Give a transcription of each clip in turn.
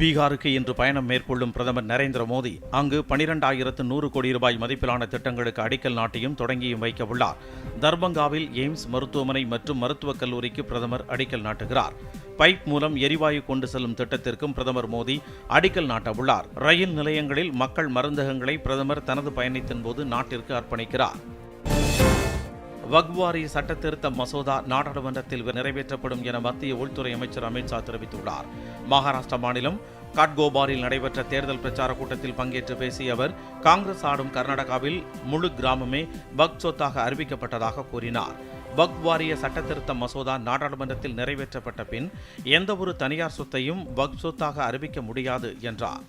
பீகாருக்கு இன்று பயணம் மேற்கொள்ளும் பிரதமர் நரேந்திர மோடி அங்கு பனிரெண்டாயிரத்து நூறு கோடி ரூபாய் மதிப்பிலான திட்டங்களுக்கு அடிக்கல் நாட்டியும் தொடங்கியும் வைக்க உள்ளார் தர்பங்காவில் எய்ம்ஸ் மருத்துவமனை மற்றும் மருத்துவக் கல்லூரிக்கு பிரதமர் அடிக்கல் நாட்டுகிறார். பைப் மூலம் எரிவாயு கொண்டு செல்லும் திட்டத்திற்கும் பிரதமர் மோடி அடிக்கல் நாட்ட உள்ளார் ரயில் நிலையங்களில் மக்கள் மருந்தகங்களை பிரதமர் தனது பயணத்தின் போது நாட்டிற்கு அர்ப்பணிக்கிறார். வக்வாரி சட்டத்திருத்த மசோதா நாடாளுமன்றத்தில் நிறைவேற்றப்படும் என மத்திய உள்துறை அமைச்சர் அமித்ஷா தெரிவித்துள்ளார். மகாராஷ்டிரா மாநிலம் காட்கோபாரில் நடைபெற்ற தேர்தல் பிரச்சார கூட்டத்தில் பங்கேற்று பேசிய அவர் காங்கிரஸ் ஆடும் கர்நாடகாவில் முழு கிராமமே பக் சொத்தாக அறிவிக்கப்பட்டதாக கூறினார். பக் வாரிய சட்டத்திருத்த மசோதா நாடாளுமன்றத்தில் நிறைவேற்றப்பட்ட பின் எந்தவொரு தனியார் சொத்தையும் பக் சொத்தாக அறிவிக்க முடியாது என்றார்.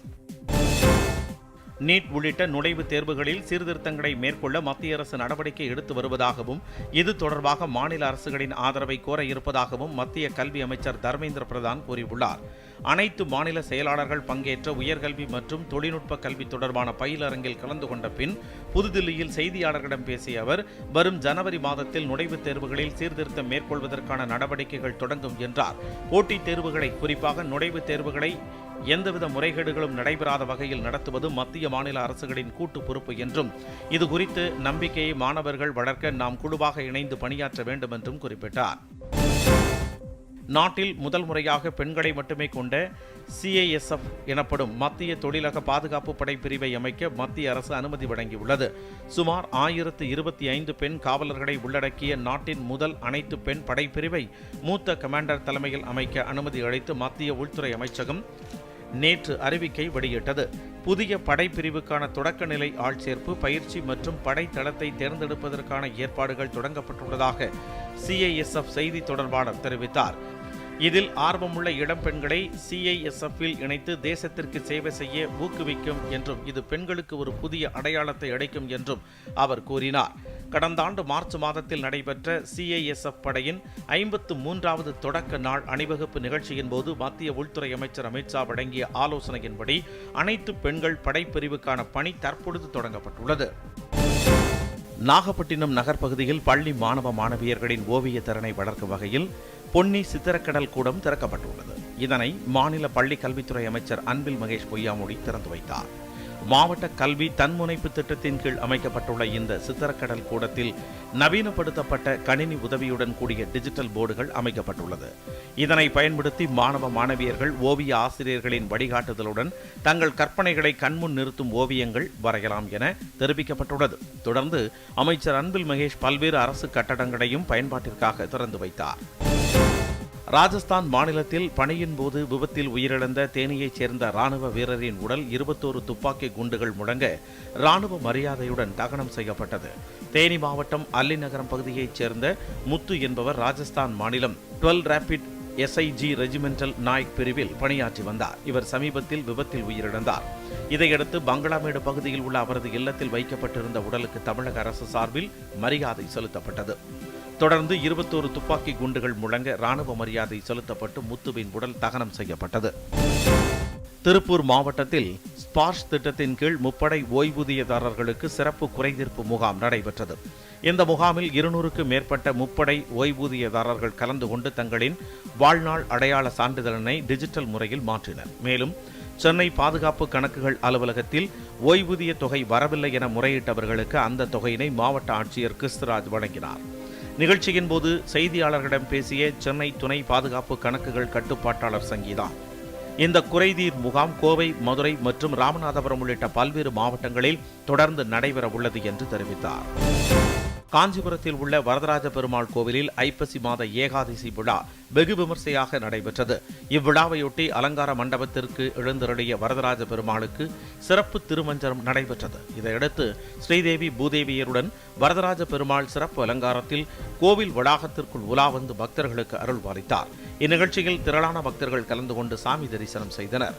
நீட் உள்ளிட்ட நுழைவுத் தேர்வுகளில் சீர்திருத்தங்களை மேற்கொள்ள மத்திய அரசு நடவடிக்கை எடுத்து வருவதாகவும் இது தொடர்பாக மாநில அரசுகளின் ஆதரவை கோர இருப்பதாகவும் மத்திய கல்வி அமைச்சர் தர்மேந்திர பிரதான் கூறியுள்ளார். அனைத்து மாநில செயலாளர்கள் பங்கேற்ற உயர்கல்வி மற்றும் தொழில்நுட்ப கல்வி தொடர்பான பயிலரங்கில் கலந்து கொண்ட பின் புதுதில்லியில் செய்தியாளர்களிடம் பேசிய அவர் வரும் ஜனவரி மாதத்தில் நுழைவுத் தேர்வுகளில் சீர்திருத்தம் மேற்கொள்வதற்கான நடவடிக்கைகள் தொடங்கும் என்றார். போட்டித் தேர்வுகளை குறிப்பாக நுழைவுத் தேர்வுகளை எந்தவித முறைகேடுகளும் நடைபெறாத வகையில் நடத்துவது மத்திய மாநில அரசுகளின் கூட்டு பொறுப்பு என்றும் இது குறித்து நம்பிக்கையை மாணவர்கள் வளர்க்க நாம் குழுவாக இணைந்து பணியாற்ற வேண்டும் என்றும் குறிப்பிட்டார். நாட்டில் முதல் முறையாக பெண்களை மட்டுமே கொண்ட சிஐஎஸ்எஃப் எனப்படும் மத்திய தொழிலக பாதுகாப்பு படை பிரிவை அமைக்க மத்திய அரசு அனுமதி வழங்கியுள்ளது. சுமார் ஆயிரத்து இருபத்தி ஐந்து பெண் காவலர்களை உள்ளடக்கிய நாட்டின் முதல் அனைத்து பெண் படைப்பிரிவை மூத்த கமாண்டர் தலைமையில் அமைக்க அனுமதி அளித்து மத்திய உள்துறை அமைச்சகம் நேற்று அறிவிக்கை வெளியிட்டது. புதிய படைப்பிரிவுக்கான தொடக்க நிலை ஆட்சேர்ப்பு பயிற்சி மற்றும் படைத்தளத்தை தேர்ந்தெடுப்பதற்கான ஏற்பாடுகள் தொடங்கப்பட்டுள்ளதாக சிஐஎஸ்எஃப் செய்தி தொடர்பாளர் தெரிவித்தார். இதில் ஆர்வமுள்ள இடம்பெண்களை சிஐஎஸ்எஃப்பில் இணைத்து தேசத்திற்கு சேவை செய்ய ஊக்குவிக்கும் என்றும் இது பெண்களுக்கு ஒரு புதிய அடையாளத்தை அடைக்கும் என்றும் அவர் கூறினார். கடந்த ஆண்டு மார்ச் மாதத்தில் நடைபெற்ற சிஐஎஸ்எஃப் படையின் ஐம்பத்து மூன்றாவது தொடக்க நாள் அணிவகுப்பு நிகழ்ச்சியின் போது மத்திய உள்துறை அமைச்சர் அமித்ஷா வழங்கிய ஆலோசனையின்படி அனைத்து பெண்கள் படைப்பிரிவுக்கான பணி தற்பொழுது தொடங்கப்பட்டுள்ளது. நாகப்பட்டினம் நகர்ப்பகுதியில் பள்ளி மாணவ மாணவியர்களின் ஓவிய திறனை வளர்க்கும் வகையில் பொன்னி சித்திரக்கடல் கூடம் திறக்கப்பட்டுள்ளது. இதனை மாநில பள்ளி கல்வித்துறை அமைச்சர் அன்பில் மகேஷ் பொய்யாமொழி திறந்து வைத்தார். மாவட்ட கல்வி தன்முனைப்பு திட்டத்தின் கீழ் அமைக்கப்பட்டுள்ள இந்த சித்திரக்கடல் கூடத்தில் நவீனப்படுத்தப்பட்ட கணினி உதவியுடன் கூடிய டிஜிட்டல் போர்டுகள் அமைக்கப்பட்டுள்ளது. இதனை பயன்படுத்தி மாணவ மாணவியர்கள் ஓவிய ஆசிரியர்களின் வழிகாட்டுதலுடன் தங்கள் கற்பனைகளை கண்முன் நிறுத்தும் ஓவியங்கள் வரையலாம் என தெரிவிக்கப்பட்டுள்ளது. தொடர்ந்து அமைச்சர் அன்பில் மகேஷ் பல்வேறு அரசு கட்டடங்களையும் பயன்பாட்டிற்காக திறந்து வைத்தார். ராஜஸ்தான் மாநிலத்தில் பணியின் போது விபத்தில் உயிரிழந்த தேனியைச் சேர்ந்த ராணுவ வீரரின் உடல் இருபத்தோரு துப்பாக்கி குண்டுகள் முழங்க ராணுவ மரியாதையுடன் தகனம் செய்யப்பட்டது. தேனி மாவட்டம் அல்லி நகரம் பகுதியைச் சேர்ந்த முத்து என்பவர் ராஜஸ்தான் மாநிலம் twelve rapid SIG regimental Naik பிரிவில் பணியாற்றி வந்தார். இவர் சமீபத்தில் விபத்தில் உயிரிழந்தார். இதையடுத்து பங்களாமேடு பகுதியில் உள்ள அவரது இல்லத்தில் வைக்கப்பட்டிருந்த உடலுக்கு தமிழக அரசு சார்பில் மரியாதை செலுத்தப்பட்டது. தொடர்ந்து இருபத்தோரு துப்பாக்கி குண்டுகள் முழங்க ராணுவ மரியாதை செலுத்தப்பட்டு முத்துவின் உடல் தகனம் செய்யப்பட்டது. திருப்பூர் மாவட்டத்தில் ஸ்பார்ஷ் திட்டத்தின் கீழ் முப்படை ஓய்வூதியதாரர்களுக்கு சிறப்பு குறைதீர்ப்பு முகாம் நடைபெற்றது. இந்த முகாமில் இருநூறுக்கு மேற்பட்ட முப்படை ஓய்வூதியதாரர்கள் கலந்து கொண்டு தங்களின் வாழ்நாள் அடையாள சான்றிதழனை டிஜிட்டல் முறையில் மாற்றினர். மேலும் சென்னை பாதுகாப்பு கணக்குகள் அலுவலகத்தில் ஓய்வூதிய தொகை வரவில்லை என முறையிட்டவர்களுக்கு அந்த தொகையினை மாவட்ட ஆட்சியர் கிறிஸ்துராஜ் வழங்கினார். நிகழ்ச்சியின் போது செய்தியாளர்களிடம் பேசிய சென்னை துணை பாதுகாப்பு கணக்குகள் கட்டுப்பாட்டாளர் சங்கீதா. இந்த குறைதீர் முகாம் கோவை மதுரை மற்றும் ராமநாதபுரம் உள்ளிட்ட பல்வேறு மாவட்டங்களில் தொடர்ந்து நடைபெற உள்ளது என்று தெரிவித்தார். காஞ்சிபுரத்தில் உள்ள வரதராஜ பெருமாள் கோவிலில் ஐப்பசி மாத ஏகாதசி விழா வெகு விமர்சையாக நடைபெற்றது. இவ்விழாவையொட்டி அலங்கார மண்டபத்திற்கு எழுந்தருளிய வரதராஜ பெருமாளுக்கு சிறப்பு திருமஞ்சனம் நடைபெற்றது. இதையடுத்து ஸ்ரீதேவி பூதேவியருடன் வரதராஜ பெருமாள் சிறப்பு அலங்காரத்தில் கோவில் வளாகத்திற்குள் உலா வந்து பக்தர்களுக்கு அருள் பாலித்தார் இந்நிகழ்ச்சியில் திரளான பக்தர்கள் கலந்து கொண்டு சாமி தரிசனம் செய்தனர்.